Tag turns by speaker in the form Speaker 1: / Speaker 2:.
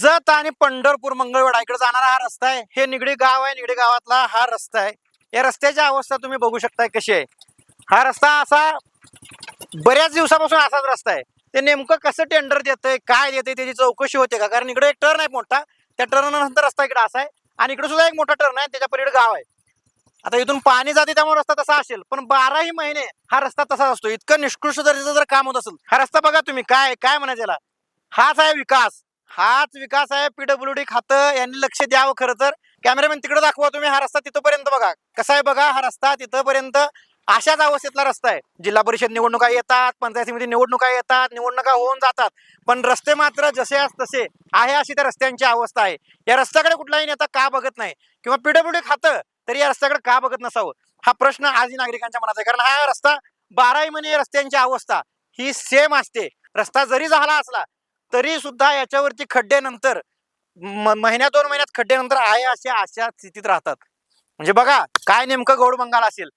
Speaker 1: जत आणि पंढरपूर मंगळवेढा इकडे जाणारा हा रस्ता आहे. हे निगडी गाव आहे निगडी गावातला हा रस्ता आहे. या रस्त्याची अवस्था तुम्ही बघू शकताय कशी आहे. हा रस्ता असा बऱ्याच दिवसापासून असाच रस्ता आहे. ते नेमकं कसं टेंडर देतंय काय देतंय त्याची चौकशी होते का? कारण इकडे एक टर्न आहे मोठा. त्या टर्न नंतर रस्ता इकडे असा आहे. आणि इकडे सुद्धा एक मोठा टर्न आहे त्याच्या पलीकडे गाव आहे. आता इथून पाणी जाते त्यामुळे रस्ता तसा असेल. पण बाराही महिने हा रस्ता तसाच असतो. इतकं निष्कृष्ट दर्जाचं जर काम होत असेल हा रस्ता बघा तुम्ही काय काय म्हणायचं हाच आहे विकास. हाच विकास आहे पीडब्ल्यू डी खातं यांनी लक्ष द्यावं खरं तर. कॅमेरामॅन तिकडे दाखवा तुम्ही हा रस्ता तिथपर्यंत बघा. कसा आहे बघा हा रस्ता तिथपर्यंत अशाच अवस्थेतला रस्ता आहे. जिल्हा परिषद निवडणुका येतात पंचायत समिती निवडणुका येतात निवडणुका होऊन जातात. पण रस्ते मात्र जसे आज तसे आहे अशी त्या रस्त्यांची अवस्था आहे. या रस्त्याकडे कुठलाही नेता का बघत नाही? किंवा पीडब्ल्यू डी खातं तरी या रस्त्याकडे का बघत नसावं? हा प्रश्न आजही नागरिकांच्या मनात आहे. कारण हा रस्ता बाराही महिने रस्त्यांची अवस्था ही सेम असते. रस्ता जरी झाला असला तरी सुद्धा याच्यावरती खड्ड्यानंतर नंतर महिन्या दोन महिन्यात खड्ड्यानंतर नंतर आहे अशा अशा स्थितीत राहतात. म्हणजे बघा काय नेमकं गौड बंगाल असेल?